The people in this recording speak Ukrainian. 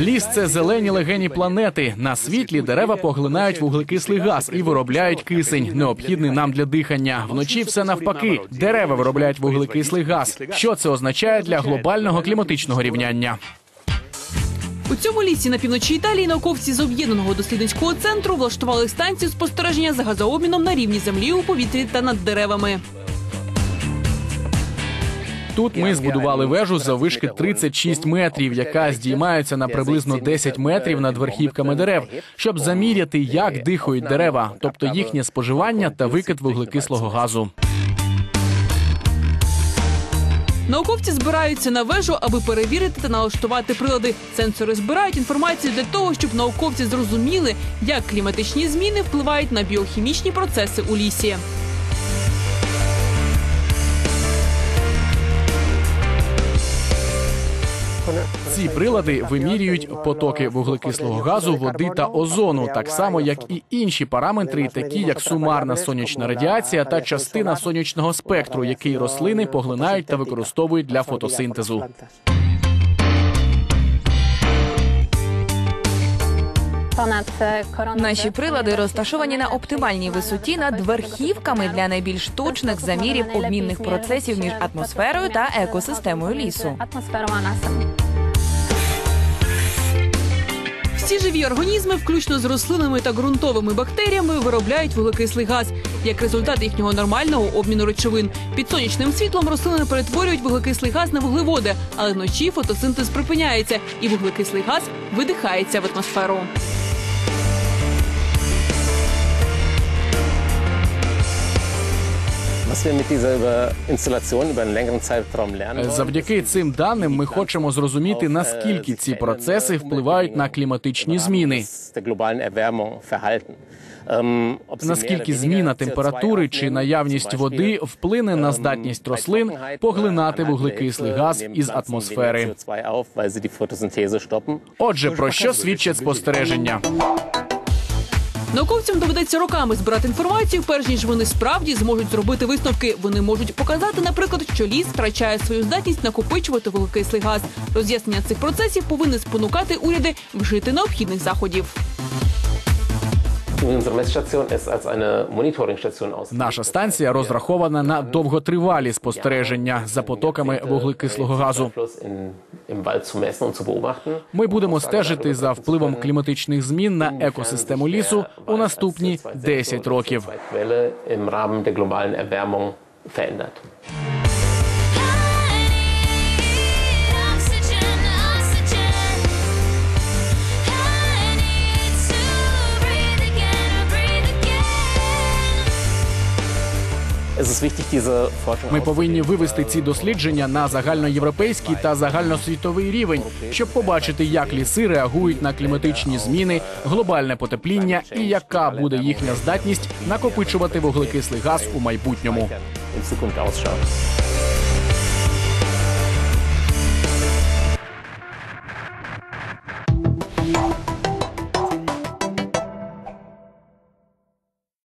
Ліс це зелені легені планети. На світлі дерева поглинають вуглекислий газ і виробляють кисень, необхідний нам для дихання. Вночі все навпаки. Дерева виробляють вуглекислий газ. Що це означає для глобального кліматичного рівняння? У цьому лісі на півночі Італії науковці з об'єднаного дослідницького центру влаштували станцію спостереження за газообміном на рівні землі у повітрі та над деревами. Тут ми збудували вежу заввишки 36 метрів, яка здіймається на приблизно 10 метрів над верхівками дерев, щоб заміряти, як дихають дерева, тобто їхнє споживання та викид вуглекислого газу. Науковці збираються на вежу, аби перевірити та налаштувати прилади. Сенсори збирають інформацію для того, щоб науковці зрозуміли, як кліматичні зміни впливають на біохімічні процеси у лісі. Ці прилади вимірюють потоки вуглекислого газу, води та озону, так само як і інші параметри, такі як сумарна сонячна радіація та частина сонячного спектру, який рослини поглинають та використовують для фотосинтезу. Наші прилади розташовані на оптимальній висоті над верхівками для найбільш точних замірів обмінних процесів між атмосферою та екосистемою лісу. Всі живі організми, включно з рослинами та ґрунтовими бактеріями, виробляють вуглекислий газ як результат їхнього нормального обміну речовин. Під сонячним світлом рослини перетворюють вуглекислий газ на вуглеводи, але вночі фотосинтез припиняється, і вуглекислий газ видихається в атмосферу. Завдяки цим даним ми хочемо зрозуміти, наскільки ці процеси впливають на кліматичні зміни. Ähm, Наскільки зміна температури чи наявність води вплине на ähm, здатність рослин поглинати oder вуглекислий газ із атмосфери. weniger CO2 auf, weil sie die Photosynthese stoppen. Отже, про що свідчать спостереження? Науковцям доведеться роками збирати інформацію, перш ніж вони справді зможуть зробити висновки. Вони можуть показати, наприклад, що ліс втрачає свою здатність накопичувати великий газ. Роз'яснення цих процесів повинні спонукати уряди вжити необхідних заходів. Наша станція розрахована на довготривалі спостереження за потоками вуглекислого газу. Ми будемо стежити за впливом кліматичних змін на екосистему лісу у наступні 10 років. Ми повинні вивести ці дослідження на загальноєвропейський та загальносвітовий рівень, щоб побачити, як ліси реагують на кліматичні зміни, глобальне потепління і яка буде їхня здатність накопичувати вуглекислий газ у майбутньому.